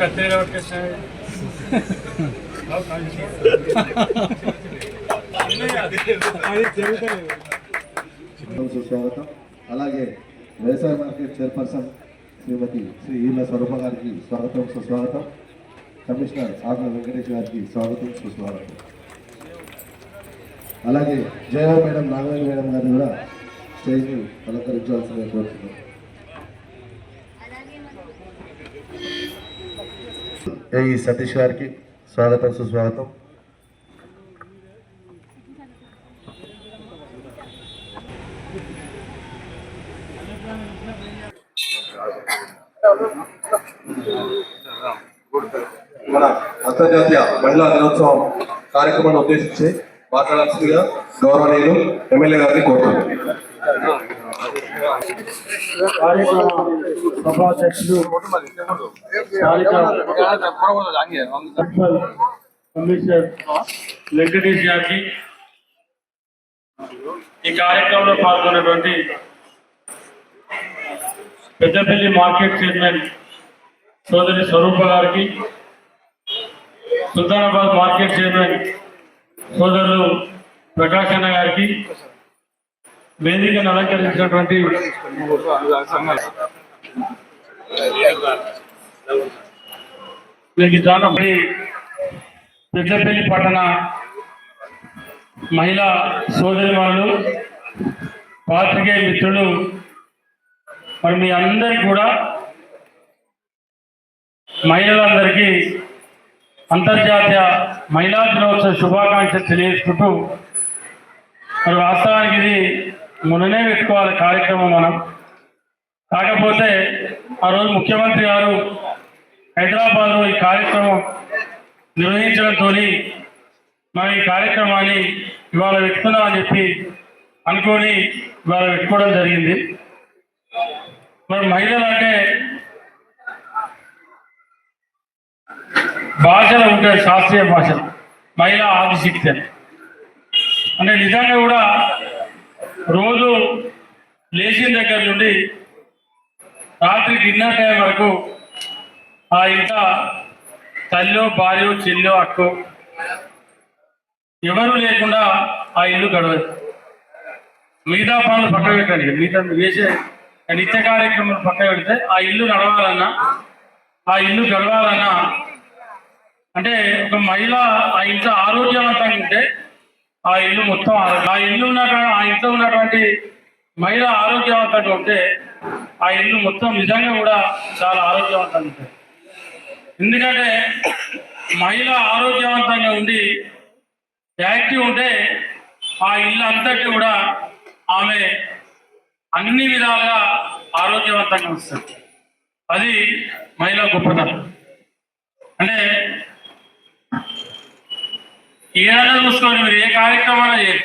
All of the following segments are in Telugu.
కత్తెర పట్టుకొచ్చాయి స్వాగతం అలాగే వ్యవసాయ మార్కెట్ చైర్పర్సన్ శ్రీమతి శ్రీ ఈల స్వరూప గారికి స్వాగతం సుస్వాగతం. కమిషనర్ ఆర్ల వెంకటేష్ గారికి స్వాగతం సుస్వాగతం. అలాగే జయవ మేడం నాగవేణి మేడం గారిని కూడా స్టేజ్ని అలంకరించాల్సిందిగా కోరుతున్నాం. ఈ సతీష్ గారికి స్వాగతం సుస్వాగతం. మన అంతర్జాతీయ మహిళా దినోత్సవం కార్యక్రమాన్ని ఉద్దేశించి మాట్లాడాల్సిందిగా గౌరవనీయులు ఎమ్మెల్యే గారిని కోరుతున్నాను. కార్యక్రమ సభాధ్యక్షులు స్థానిక కమిషనర్ వెంకటేష్ గారికి ఈ కార్యక్రమంలో పాల్గొన్నటువంటి పెద్దపల్లి మార్కెట్ చైర్మన్ సోదరి స్వరూప గారికి సుల్తానాబాద్ మార్కెట్ చైర్మన్ సోదరులు ప్రకాష్ అన్న గారికి వేదికను అలంకరించినటువంటి వీరికి దానపడి పెద్దపల్లి పట్టణ మహిళా సోదరి వాళ్ళు పాత్రికేయ మిత్రులు మరి మీ అందరికీ కూడా మహిళలందరికీ అంతర్జాతీయ మహిళా దినోత్సవ శుభాకాంక్షలు తెలియజేసుకుంటూ మరి వాస్తవానికి ఇది మొన్ననే పెట్టుకోవాలి కార్యక్రమం మనం. కాకపోతే ఆ రోజు ముఖ్యమంత్రి గారు హైదరాబాద్లో ఈ కార్యక్రమం నిర్వహించడంతో మనం ఈ కార్యక్రమాన్ని ఇవాళ పెట్టుకుందామని చెప్పి అనుకొని ఇవాళ పెట్టుకోవడం జరిగింది. మరి మహిళలు అంటే భాషలు ఉంటాయి శాస్త్రీయ భాషలు. మహిళా ఆదిశక్తి అంటే నిజంగా కూడా రోజు లేచిన దగ్గర నుండి రాత్రి డిన్నర్ టైం వరకు ఆ ఇంట తల్లో భార్య చెల్లో అక్కో ఎవరు లేకుండా ఆ ఇల్లు గడవదు. మిగతా పనులు పక్క పెట్టండి. మిగతా వేసే నిత్య కార్యక్రమాలు పక్క పెడితే ఆ ఇల్లు నడవాలన్నా ఆ ఇల్లు గడవాలన్నా అంటే ఒక మహిళ ఆ ఇంట్లో ఆరోగ్యవంతంగా ఉంటే ఆ ఇల్లు మొత్తం ఆ ఇల్లు ఉన్న ఆ ఇంట్లో ఉన్నటువంటి మహిళ ఆరోగ్యవంతంగా ఉంటే ఆ ఇల్లు మొత్తం నిజంగా కూడా చాలా ఆరోగ్యవంతంగా ఉంటుంది. ఎందుకంటే మహిళ ఆరోగ్యవంతంగా ఉండి యాక్టివ్ ఉంటే ఆ ఇల్లు అంతటి కూడా ఆమె అన్ని విధాలుగా ఆరోగ్యవంతంగా వస్తుంది. అది మహిళ గొప్పతనం. అంటే ఏదైనా చూసుకోండి మీరు ఏ కార్యక్రమాలు చేయండి.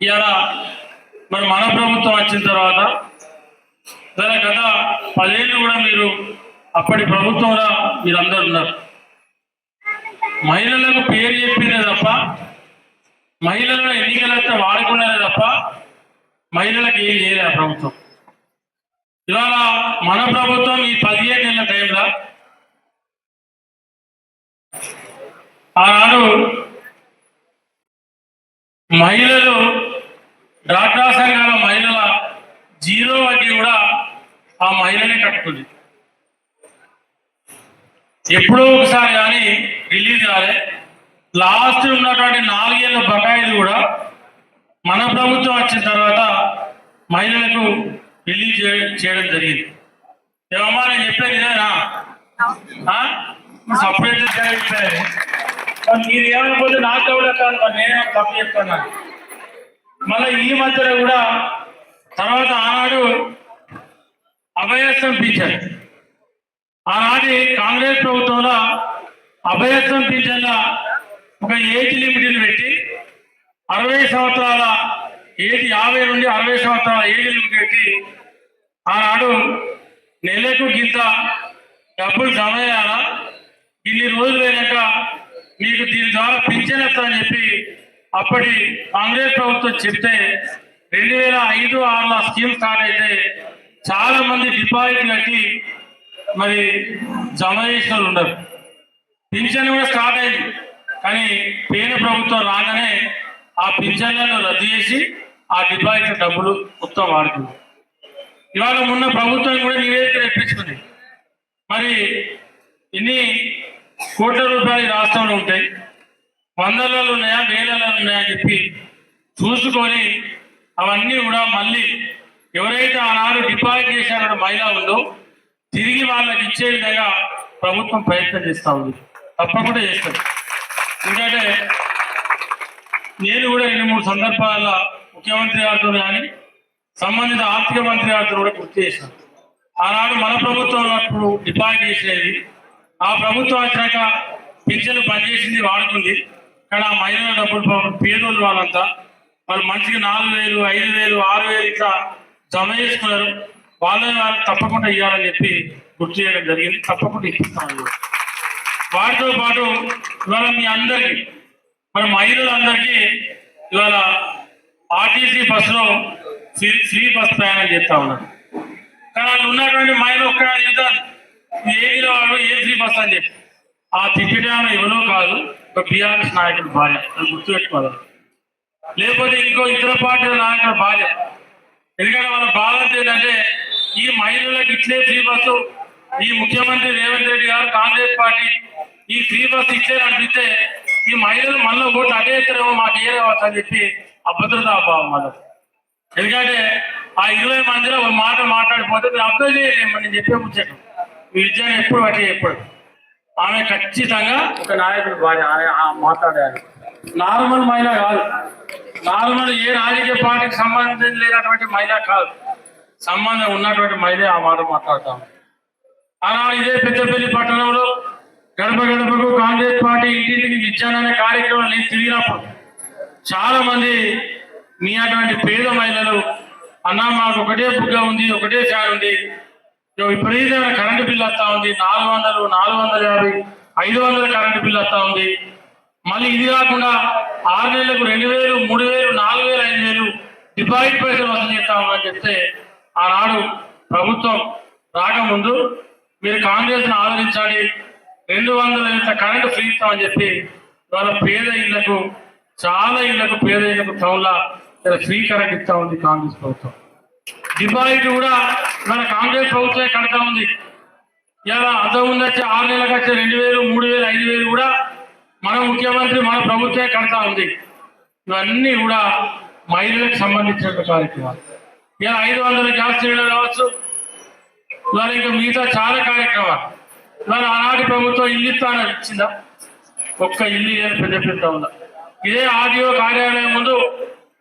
ఇవాళ మరి మన ప్రభుత్వం వచ్చిన తర్వాత గత గత పదేళ్ళు కూడా మీరు అప్పటి ప్రభుత్వంలో మీరు అందరు ఉన్నారు. మహిళలకు పేరు చెప్పిందే తప్ప మహిళలను ఎన్నికలైతే వాడుకునేదే తప్ప మహిళలకు ఏం చేయలే ప్రభుత్వం. ఇవాళ మన ప్రభుత్వం ఈ పదిహేను నెలల టైంలో ఆనాడు మహిళలు డాక్రా సంఘాల మహిళల జీరో వడ్డీ కూడా ఆ మహిళనే కట్టుకుంది. ఎప్పుడో ఒకసారి కానీ రిలీజ్ కాలే. లాస్ట్ ఉన్నటువంటి నాలుగేళ్ళ బకాయిలు కూడా మన ప్రభుత్వం వచ్చిన తర్వాత మహిళలకు రిలీజ్ చేయడం జరిగింది. ఏమమ్మా నేను చెప్పేది ఇదేనా సపరేట్ మీరు ఏమైపోతే నాకు ఎవరు కాదు మరి నేనే తప్పు చెప్తున్నాను మళ్ళీ ఈ మధ్యలో కూడా తర్వాత ఆనాడు అభయస్థం పింఛన్ ఆనాటి కాంగ్రెస్ ప్రభుత్వంలో అభయస్థం పింఛన్ల ఒక ఏజ్ లిమిట్ని పెట్టి అరవై సంవత్సరాల ఏజ్ యాభై నుండి అరవై సంవత్సరాల ఏజ్ లిమిట్ పెట్టి ఆనాడు నెలకు గింత డబ్బులు జమ చేయాలా? ఇన్ని రోజులు అయినాక మీకు దీని ద్వారా పింఛన్ అని చెప్పి అప్పటి కాంగ్రెస్ ప్రభుత్వం చెప్తే రెండు వేల ఐదు ఆరులో స్కీమ్ స్టార్ట్ అయితే చాలా మంది డిపాజిట్ కట్టి మరి జమ చేసిన వాళ్ళు ఉండరు పింఛన్ కూడా స్టార్ట్ అయింది. కానీ పేద ప్రభుత్వం రాగానే ఆ పింఛన్లను రద్దు చేసి ఆ డిపాజిట్ డబ్బులు మొత్తం వాడుతుంది. ఇవాళ మొన్న ప్రభుత్వం కూడా నివేదిక తెప్పించుకుంది. మరి ఇన్ని కోట్ల రూపాయలు రాష్ట్రంలో ఉంటాయి. వందలలో ఉన్నాయా వేలలో ఉన్నాయా చెప్పి చూసుకొని అవన్నీ కూడా మళ్ళీ ఎవరైతే ఆనాడు డిపాజిట్ చేశారో మహిళ ఉందో తిరిగి వాళ్ళకి ఇచ్చే విధంగా ప్రభుత్వం ప్రయత్నం చేస్తూ ఉంది. తప్పకుండా చేస్తుంది ఎందుకంటే నేను కూడా రెండు మూడు సందర్భాల్లో ముఖ్యమంత్రి గారితో కానీ సంబంధిత ఆర్థిక మంత్రి గారితో కూడా గుర్తు చేశాను. ఆనాడు మన ప్రభుత్వం అప్పుడు డిపాజిట్ చేసేది ఆ ప్రభుత్వం వచ్చాక పింఛన్లు పనిచేసింది వాడుకుంది. కానీ ఆ మహిళల డబ్బులు పాపం పేదోళ్ళు వాళ్ళంతా. వాళ్ళు మంచిగా నాలుగు వేలు ఐదు వేలు ఆరు వేలు ఇట్లా జమ చేసుకున్నారు. వాళ్ళని వాళ్ళు తప్పకుండా ఇవ్వాలని చెప్పి గుర్తు చేయడం జరిగింది. తప్పకుండా ఇప్పిస్తాను. వాటితో పాటు ఇవాళ మీ అందరికీ మన మహిళలందరికీ ఇవాళ ఆర్టీసీ బస్సులో ఫ్రీ శ్రీ బస్ ప్రయాణం చేస్తా ఉన్నారు. కానీ వాళ్ళు ఉన్నటువంటి మహిళ ఒక్క ఇద్దరు ఏదిలో ఏ త్రీ బస్ అని చెప్పి. ఆ టికెట్ ఆమె ఎవరో కాదు ఒక బీఆర్ఎస్ నాయకుడి భార్య. అది గుర్తుపెట్టుకోవాలి. లేకపోతే ఇంకో ఇతర పార్టీల నాయకుల భార్య. ఎందుకంటే వాళ్ళ బాధ్యత ఏంటంటే ఈ మహిళలకు ఇట్లే ఫ్రీ బస్సు ఈ ముఖ్యమంత్రి రేవంత్ రెడ్డి గారు కాంగ్రెస్ పార్టీ ఈ ఫ్రీ బస్సు ఇచ్చారు అనిపిస్తే ఈ మహిళలు మళ్ళీ ఓటు అదే ఇస్తారేమో మాకు ఏ రావచ్చు అని చెప్పి అభద్రతా భావం మళ్ళీ ఎందుకంటే ఆ ఇరవై మందిలో ఒక మాట మాట్లాడిపోతే మీరు అబ్జర్వ్ చేయలేము నేను చెప్పే ముచ్చట విద్యను ఎప్పుడు పట్టి ఎప్పుడు? ఆమె ఖచ్చితంగా ఒక నాయకుడు మాట్లాడారు. నార్మల్ మహిళ కాదు. నార్మల్ ఏ రాజకీయ పార్టీకి సంబంధం లేనటువంటి మహిళ కాదు. సంబంధం ఉన్నటువంటి మహిళ ఆ మాట మాట్లాడతాం. ఆనాడు ఇదే పెద్దపల్లి పట్టణంలో గడప గడపకు కాంగ్రెస్ పార్టీ ఇంటింటికి విజ్ఞాన అనే కార్యక్రమం నేను తిరిగినప్పుడు చాలా మంది మీ అటువంటి పేద మహిళలు అన్నా మాకు ఒకటే బుగ్గ ఉంది ఒకటే ఫ్యాన్ ఉంది విపరీతమైన కరెంటు బిల్లు వస్తా ఉంది నాలుగు వందలు నాలుగు వందల యాభై ఐదు వందల కరెంటు బిల్లు వస్తా ఉంది. మళ్ళీ ఇది కాకుండా ఆరు నెలలకు రెండు వేలు మూడు వేలు నాలుగు వేలు ఐదు వేలు డిపాజిట్ పైసలు వసూలు చేస్తామని చెప్తే ఆనాడు ప్రభుత్వం రాకముందు మీరు కాంగ్రెస్ను ఆలోచించాలి ఆదరించాలి రెండు వందల ఎంత కరెంటు ఫ్రీ ఇస్తామని చెప్పి వాళ్ళ పేద ఇళ్ళకు చాలా ఇళ్ళకు పేద ఇళ్ళకు టౌన్లా ఇలా ఫ్రీ కరెంట్ ఇస్తా ఉంది కాంగ్రెస్ ప్రభుత్వం. డిపాజిట్ కూడా మన కాంగ్రెస్ ప్రభుత్వమే కడతా ఉంది. ఇలా అర్థం ముందు వచ్చే ఆరు నెలలకు వచ్చే రెండు వేలు మూడు వేలు ఐదు వేలు కూడా మన ముఖ్యమంత్రి మన ప్రభుత్వమే కడతా ఉంది. ఇవన్నీ కూడా మహిళలకు సంబంధించిన కార్యక్రమాలు. ఇలా ఐదు వందల గ్యాస్ సిలిండర్ కావచ్చు ఇవాళ ఇంకా మిగతా చాలా కార్యక్రమాలు. ఇవాళ ఆనాటి ప్రభుత్వం ఇల్లు ఇస్తానని ఇచ్చిందా? ఒక్క ఇల్లు ఏం పెద్ద పెద్ద ఉందా? ఇదే ఆర్డీఓ కార్యాలయం ముందు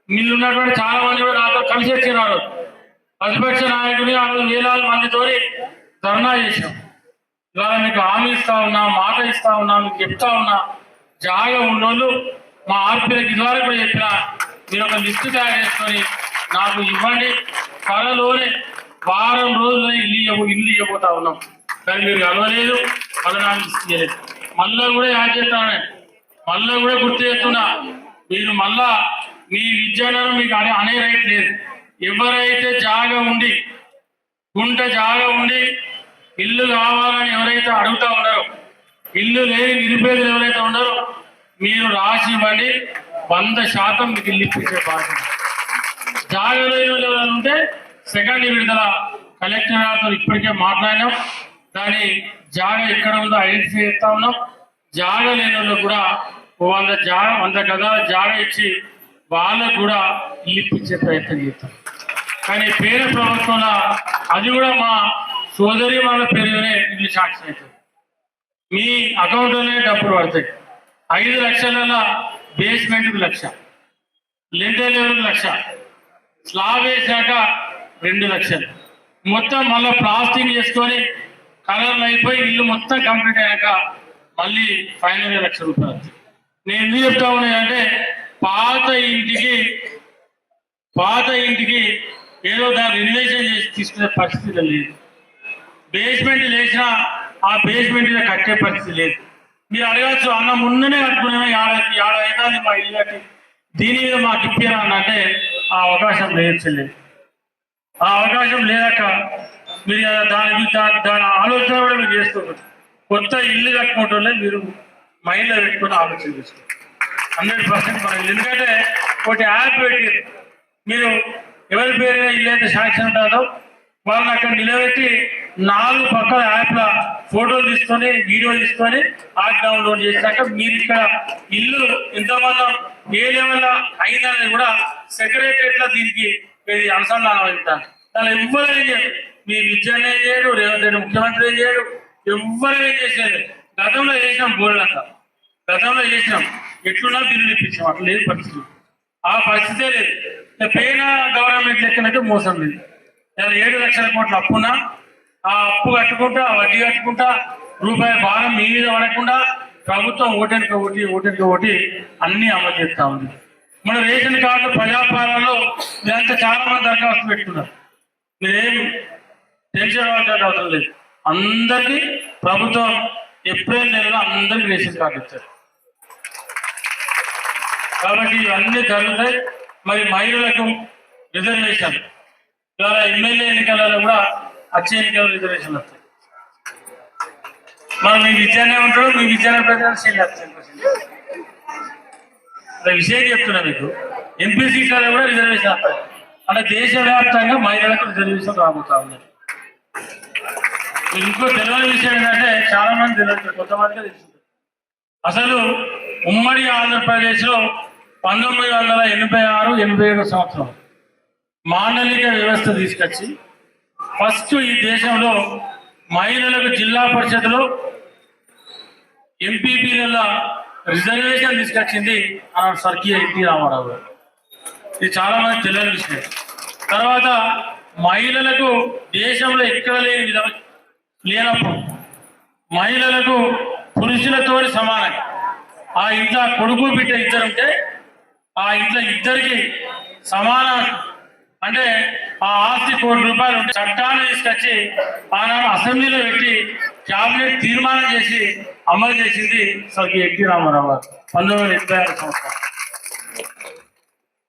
మీరు ఉన్నటువంటి చాలా మంది కూడా నాతో కలిసి వచ్చినారు. ప్రతిపక్ష నాయకుని ఆ రోజు వేలాది ధర్నా చేశాం. ఇవాళ మీకు హామీ ఇస్తా ఉన్నా మాట ఇస్తా ఉన్నా మీకు చెప్తా ఉన్నా జాగా ఉన్నోళ్ళు మా ఆర్పీలకు ఇదివరకు కూడా చెప్పిన మీరు ఒక లిస్టు తయారు చేసుకొని నాకు ఇవ్వండి. త్వరలోనే వారం రోజుల్లో ఇల్లు ఇవ్వ ఇల్లు ఇవ్వబోతా ఉన్నాం. కానీ మీరు కలవలేదు మళ్ళీ నాకు చేయలేదు మళ్ళా కూడా యాడ్ చేస్తాను మళ్ళీ కూడా గుర్తు చేస్తున్నా. మీరు మళ్ళా మీ విద్యాలయం మీకు అనే అనే రైట్ లేదు. ఎవరైతే జాగా ఉండి గుంట జాగా ఉండి ఇల్లు కావాలని ఎవరైతే అడుగుతా ఉన్నారో ఇల్లు లేని నిరుపేదలు ఎవరైతే ఉన్నారో మీరు రాసి ఇవ్వండి. వంద శాతం మీకు ఇల్లు ఇప్పించే బాధ్యత. జాగ లేని వాళ్ళు ఎవరైనా ఉంటే సెకండ్ విడుదల కలెక్టర్ గారితో ఇప్పటికే మాట్లాడినాం. దాని జాగ ఎక్కడ ఉందో ఐడెంటిఫై చేస్తా ఉన్నాం. జాగ లేని కూడా వంద జాగ వంద గదాల జాగ ఇచ్చి వాళ్ళకు కూడా ఇల్లు ఇప్పించే ప్రయత్నం చేస్తాం. కానీ పేరు ప్రభుత్వంలో అది కూడా మా సోదరి వాళ్ళ పేరునే ఇల్లు సాక్షి అవుతుంది మీ అకౌంట్లోనే డబ్బులు పడతాయి. ఐదు లక్షల బేస్మెంట్కి lakh lintel level lakh slab వేసాక రెండు లక్షలు. మొత్తం మళ్ళీ ప్లాస్టింగ్ చేసుకొని కలర్లు అయిపోయి ఇల్లు మొత్తం కంప్లీట్ అయ్యాక మళ్ళీ ఫైనల్ లక్ష రూపాయలు నేను ఎందుకు చెప్తా ఉన్నాయంటే పాత ఇంటికి పాత ఇంటికి ఏదో దాన్ని రినోవేషన్ చేసి తీసుకునే పరిస్థితి లేదు. బేస్మెంట్ లేచినా ఆ బేస్మెంట్ మీద కట్టే పరిస్థితి లేదు. మీరు అడగచ్చు అన్న ముందునే కట్టుకునే ఏడ ఏడ అవుతుంది మా ఇల్లు కట్టి దీని మీద మాకు ఇప్పారా అంటే ఆ అవకాశం లేదు ఆ అవకాశం లేదక్క. మీరు దాని దాని ఆలోచన కూడా మీరు చేసుకోవచ్చు కొత్త ఇల్లు కట్టుకోవటంలో మీరు మైండ్లో పెట్టుకుని ఆలోచన చేసుకోండి హండ్రెడ్ పర్సెంట్ మన ఎందుకంటే ఒకటి యాప్ పెట్టి మీరు ఎవరి పేరు ఇల్లైతే శాంక్షన్ ఉంటుందో వాళ్ళని అక్కడ నిలబెట్టి నాలుగు పక్కల యాప్ల ఫోటోలు తీసుకొని వీడియో తీసుకొని యాప్ డౌన్లోడ్ చేసినాక మీరు ఇక్కడ ఇల్లు ఎంతమంది ఏ లెవెల్ అయినా కూడా సెక్రటరియట్లో దీనికి అనుసంధానం అవుతాను దాని ఎవ్వరు ఏం చేయరు. మీ విద్యాన్ని ఏం చేయడు రేవంత్ రెడ్డి ముఖ్యమంత్రి ఏం చేయడు ఎవ్వరు ఏం చేసేది గతంలో చేసినాం బోర్డు గతంలో చేసినాం. ఎట్లున్నా బిల్లు ఇప్పించాం అట్లా లేదు పరిస్థితి. ఆ పరిస్థితే లేదు గవర్నమెంట్ లెక్కనైతే మోసం లేదు ఏడు లక్షల కోట్ల అప్పున్నా ఆ అప్పు కట్టుకుంటా వడ్డీ కట్టుకుంటా రూపాయి భారం మీ మీద పడకుండా ప్రభుత్వం ఓటెనక ఒకటి ఓటెనక ఒకటి అన్ని అమలు చేస్తా ఉంది. మన రేషన్ కార్డు ప్రజాపాలనలో ఇదంతా చాలా మంది దరఖాస్తు పెట్టుకున్నారు. మీరేం టెన్షన్ పడాల్సిన అవసరం లేదు. అందరికీ ప్రభుత్వం ఏప్రిల్ నెలలో అందరికీ రేషన్ కార్డు ఇచ్చారు. కాబట్టి ఇవన్నీ జరుగుతాయి. మరి మహిళలకు రిజర్వేషన్ ద్వారా ఎమ్మెల్యే ఎన్నికలలో కూడా వచ్చే ఎన్నికలు రిజర్వేషన్ వస్తాయి. మరి మీ విద్యానే ఉంటాడు మీ విద్యానే ప్రజలు విషయం చెప్తున్నా మీకు. ఎంపీ సీట్లలో కూడా రిజర్వేషన్ వస్తాయి. అంటే దేశవ్యాప్తంగా మహిళలకు రిజర్వేషన్ రాబోతా ఉన్నాయి ఇంకో తెలియని విషయం ఏంటంటే చాలా మంది తెలియదు కొంతమందిగా తెలుసు. అసలు ఉమ్మడి ఆంధ్రప్రదేశ్లో పంతొమ్మిది వందల ఎనభై ఆరు ఎనభై ఏడు సంవత్సరం మాండలిక వ్యవస్థ తీసుకొచ్చి ఫస్ట్ ఈ దేశంలో మహిళలకు జిల్లా పరిషత్లో ఎంపీపీల రిజర్వేషన్ తీసుకొచ్చింది ఆ స్వర్గీయ ఎన్టీ రామారావు గారు. ఇది చాలా మంది తెలియని విషయం. తర్వాత మహిళలకు దేశంలో ఎక్కడ లేని విధ లేనప్పుడు మహిళలకు పురుషులతో సమానం. ఆ ఇంట్లో కొడుకు బిడ్డ ఇద్దరుంటే ఆ ఇంట్లో ఇద్దరికి సమాన అంటే ఆ ఆస్తి కోటి రూపాయలు ఉంటే చట్టాన్ని తీసుకొచ్చి ఆనాడు అసెంబ్లీలో పెట్టి క్యాబినెట్ తీర్మానం చేసి అమలు చేసింది స్వర్గీయ ఎన్టీ రామారావు గారు. పంతొమ్మిది వందల ఎనభై ఆరు సంవత్సరం.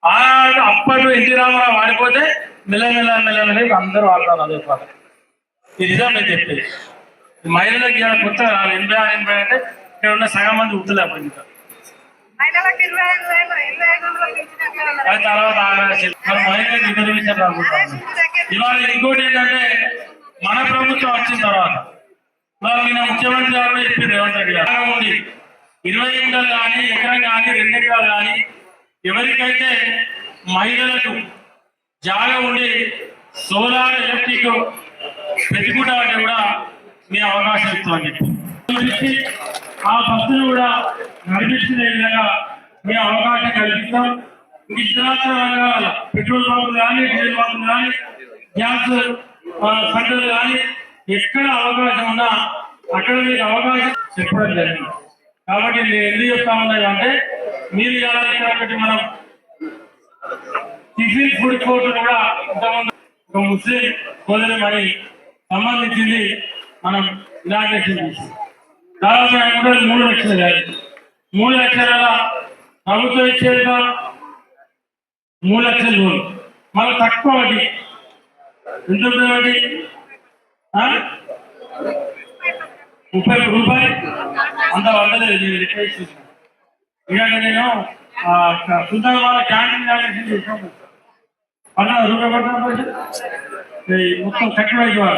ఆనాడు అప్పట్లో ఎన్టీ రామారావు ఆడిపోతే మెల్లమెల్ల మెల్లమెల్ల అందరూ ఆడతారు అదే పాట. ఇది నిజం నేను చెప్పేది. మహిళలకు కొత్త ఎనభై ఆరు ఎనభై అంటే ఇక్కడ ఉన్న సగం మంది ఉత్తలేకపోయింది. తర్వాత ఆగాల్సి మరి ఇవాళ ఇంకోటి ఏంటంటే మన ప్రభుత్వం వచ్చిన తర్వాత మరి నిన్న ముఖ్యమంత్రి గారు కూడా చెప్పింది రేవంత్ రెడ్డి గారు. ఉంది. ఇరవై ఎకరాలు కానీ ఎకరం కానీ రెండు ఎకరాలు కానీ ఎవరికైతే మహిళలకు జాగ ఉండి సోలార్ ఎలక్ట్రిక్ పెట్టుకుంటామంటే కూడా మీ అవకాశం ఇస్తామని చెప్పి. ఆ బస్సును కూడా నడిపించుకునే విధంగా మేము అవకాశం కల్పిస్తాం. ఇతరత్ర రంగాల పెట్రోల్ పంపులు కానీ డీజిల్ పంపులు కానీ గ్యాస్ సెంటర్లు కానీ ఎక్కడ అవకాశం ఉన్నా అక్కడ మీకు అవకాశం చెప్పడం జరిగింది. కాబట్టి నేను ఎందుకు చెప్తా ఉన్నది అంటే మీరు ఎలా ఇక్కడ మనం టిఫిన్ ఫుడ్ కోర్ట్ కూడా ఇంతకుముందు ఒక ముస్లిం సోదరి మరి సంబంధించింది మనం ఇనాగ్రేషన్ చేసాం దాదాపు కూడా మూడు లక్షలు కాదు. మూడు లక్షల ప్రభుత్వం ఇచ్చేది మూడు లక్షలు లోన్ మళ్ళీ తక్కువ వడ్డీ ఎంత ఉంటుంది వడ్డీ ముప్పై ఒక్క రూపాయలు? అంత పడలేదు నేను రిక్వెస్ట్ చేశాను. ఇలాగ నేను సుందర వాళ్ళ క్యాంటీన్ ఇనాగ్రేషన్ చేసాను పన్నెండు రూపాయలు పడుతున్నా మొత్తం కట్టడం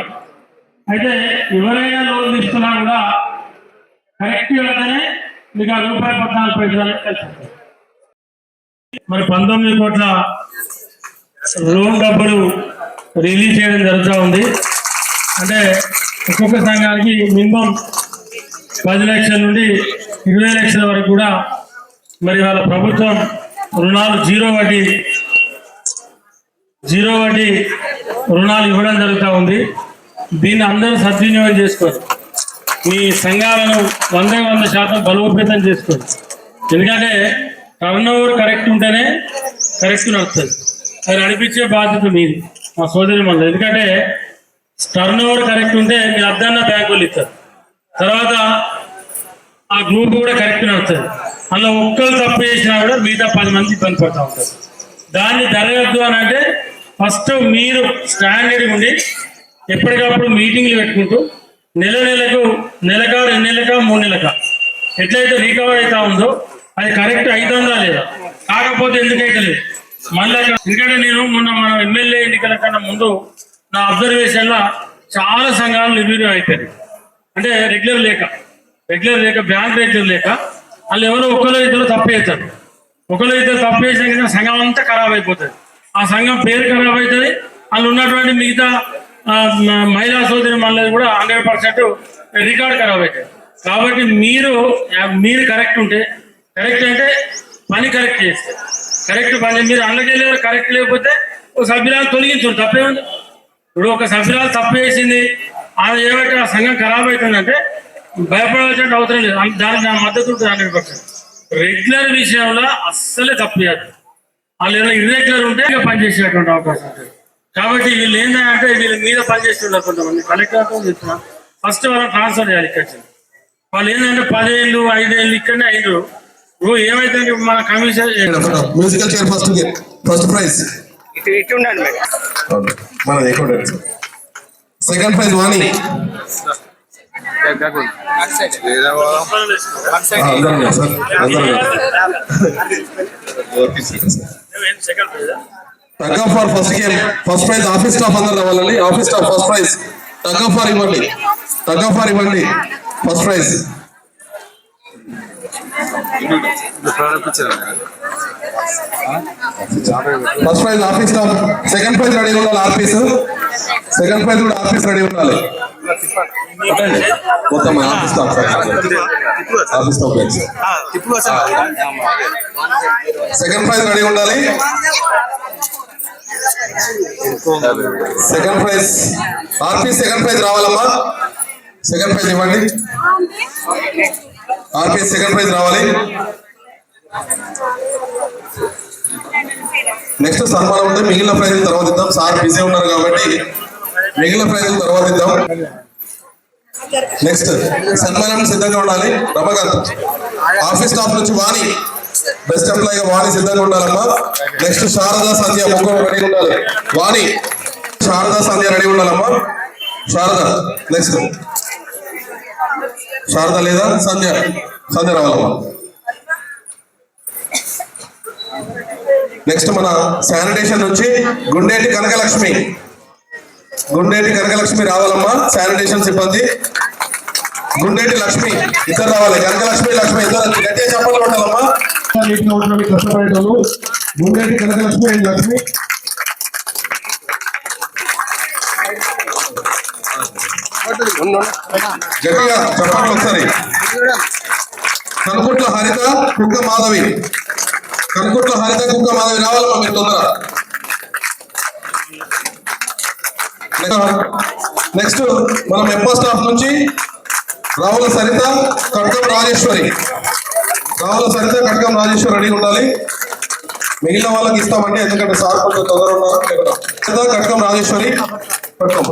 అయితే ఎవరైనా లోన్ తీసుకున్నా కూడా కరెక్ట్ వెళ్తేనే మీకు ఆ రూపాయి పద్నాలుగు పైసలు కలిసి మరి పంతొమ్మిది కోట్ల లోన్ డబ్బులు రిలీజ్ చేయడం జరుగుతూ ఉంది. అంటే ఒక్కొక్క సంఘానికి మినిమం పది లక్షల నుండి ఇరవై లక్షల వరకు కూడా మరి వాళ్ళ ప్రభుత్వం రుణాలు జీరో వడ్డీ జీరో వడ్డీ రుణాలు ఇవ్వడం జరుగుతూ ఉంది. దీన్ని అందరూ సద్వినియోగం చేసుకోవచ్చు మీ సంఘాలను వంద వంద శాతం బలోపేతం చేసుకోండి. ఎందుకంటే టర్న్ ఓవర్ కరెక్ట్ ఉంటేనే కరెక్ట్ నడుస్తుంది. అది నడిపించే బాధ్యత మీది మా సోదరి మళ్ళీ ఎందుకంటే టర్న్ ఓవర్ కరెక్ట్ ఉంటే మీ అర్థాన్న బ్యాంకులు ఇస్తారు. తర్వాత ఆ గ్రూప్ కూడా కరెక్ట్ నడుస్తుంది. అందులో ఒక్కరు తప్పు చేసినా కూడా మిగతా పది మంది ఇబ్బంది పడుతూ ఉంటారు. దాన్ని జరగద్దు అని అంటే ఫస్ట్ మీరు స్టాండర్డ్ ఉండి ఎప్పటికప్పుడు మీటింగ్లు పెట్టుకుంటూ నెల నెలకు నెలక రెండు నెలక మూడు నెలక. ఎట్లయితే రికవర్ అవుతా ఉందో అది కరెక్ట్ అవుతుందా లేదా? కాకపోతే ఎందుకైతే లేదు? మళ్ళీ ఎందుకంటే నేను మొన్న మన ఎమ్మెల్యే ఎన్నికల కన్నా ముందు నా అబ్జర్వేషన్లో చాలా సంఘాలు నిర్వీర్యం అవుతాయి అంటే రెగ్యులర్ లేక రెగ్యులర్ లేక బ్యాంక్ రెగ్యులర్ లేక వాళ్ళు ఎవరో ఒకరు ఇద్దరు తప్పేస్తారు ఒకరో ఒకరు ఇద్దరు తప్పేసిన సంఘం అంతా ఖరాబ్ అయిపోతుంది. ఆ సంఘం పేరు ఖరాబ్ అవుతుంది. వాళ్ళు ఉన్నటువంటి మిగతా మహిళా సోదరి మళ్ళీ కూడా హండ్రెడ్ పర్సెంట్ రికార్డ్ ఖరాబ్ అవుతుంది కాబట్టి మీరు మీరు కరెక్ట్ ఉంటే కరెక్ట్ అంటే పని కరెక్ట్ చేస్తే కరెక్ట్ పని మీరు అందుకెళ్ళి కరెక్ట్ లేకపోతే ఒక సభ్యురాలు తొలగించండి ఉంది ఇప్పుడు ఒక సభ్యురాలు తప్పు చేసింది అది ఏమైతే ఆ సంఘం ఖరాబ్ అవుతుందంటే భయపడాల్సిన అవసరం లేదు. దానికి నా మద్దతు ఉంటుంది హండ్రెడ్ పర్సెంట్. రెగ్యులర్ విషయంలో అస్సలే తప్పు చేయదు. వాళ్ళు ఏమైనా ఇర్రెగ్యులర్ ఉంటే ఇక పనిచేసేటువంటి అవకాశం ఉంటుంది. కాబట్టి వీళ్ళు ఏంటంటే వీళ్ళ మీద పనిచేస్తున్నారు కొంతమంది. కలెక్టర్తో చెప్తున్నా. ఫస్ట్ వాళ్ళని ట్రాన్స్ఫర్ చేయాలి ఇక్కడ. వాళ్ళు ఏంటంటే పదేళ్ళు ఐదేళ్ళు ఇక్కడనే ఐదు నువ్వు ఏమైతే మన commission musical chair first first prize ఇటు ఇటు ఉండండి మేడం. మనది ఎక్కువ second prize Vani second tug of war first game first prize office staff అందరు రావాలండి. Office staff first prize tug of war ఇవ్వండి. టగ్ ఆఫ్ ఫర్ ఇవ్వండి first prize first prize office staff second prize ready ఉండాలి. ఆఫీస్ సెకండ్ ప్రైజ్ కూడా ఆఫీస్ రెడీ ఉండాలి. మొత్తం office staff office staff prize second prize ready ఉండాలి. Second prize RP second prize రావాలమ్మా. Second prize ఇవ్వండి. ఆర్పీ సెకండ్ ప్రైజ్ రావాలి. నెక్స్ట్ సన్మానం ఉంటే మిగిలిన ప్రైజ్ తర్వాత ఇద్దాం. సార్ బిజీ ఉన్నారు కాబట్టి మిగిలిన ప్రైజ్ తర్వాత ఇద్దాం. నెక్స్ట్ సన్మానం సిద్ధంగా ఉండాలి. రమగారు ఆఫీస్ స్టాఫ్ నుంచి వాణి. బెస్ట్ ఎంప్లాయ్గా వాణి సిద్ధంగా ఉండాలమ్మా. నెక్స్ట్ శారదా సంధ్య ముఖం రెడీ ఉండాలి. వాణి శారదా సంధ్య రెడీ ఉండాలమ్మా. శారద నెక్స్ట్ శారద లేదా? సంధ్య సంధ్య రావాలమ్మా. నెక్స్ట్ మన శానిటేషన్ నుంచి గుండేటి కనకలక్ష్మి. గుండేటి కనకలక్ష్మి రావాలమ్మా శానిటేషన్ సిబ్బంది. గుండేటి లక్ష్మి ఇద్దరు రావాలి. కనకలక్ష్మి లక్ష్మి ఇద్దరు. గట్టిగా చెప్పాలి ఉండాలమ్మా. నీటిగా ఉండడానికి కష్టపడేటోళ్ళు. ముందేటి కనకలక్ష్మి అండ్ లక్ష్మి? గట్టిగా చెప్పండి ఒకసారి. కనుకుట్ల హరిత కుక్క మాధవి. కనుకుట్ల హరిత కుక్క మాధవి రావాలమ్మా మీరు తొందర నెక్స్ట్ మనం ఎంపో స్టాఫ్ నుంచి రావుల సరిత కట్కం రాజేశ్వరి. కావాల సరితే కట్కం రాజేశ్వరి రెడీ ఉండాలి. మిగిలిన వాళ్ళకి ఇస్తామంటే ఎందుకంటే సార్ కొంచెం తొందర ఉన్నారు. సరిత కట్కం రాజేశ్వరి కట్కం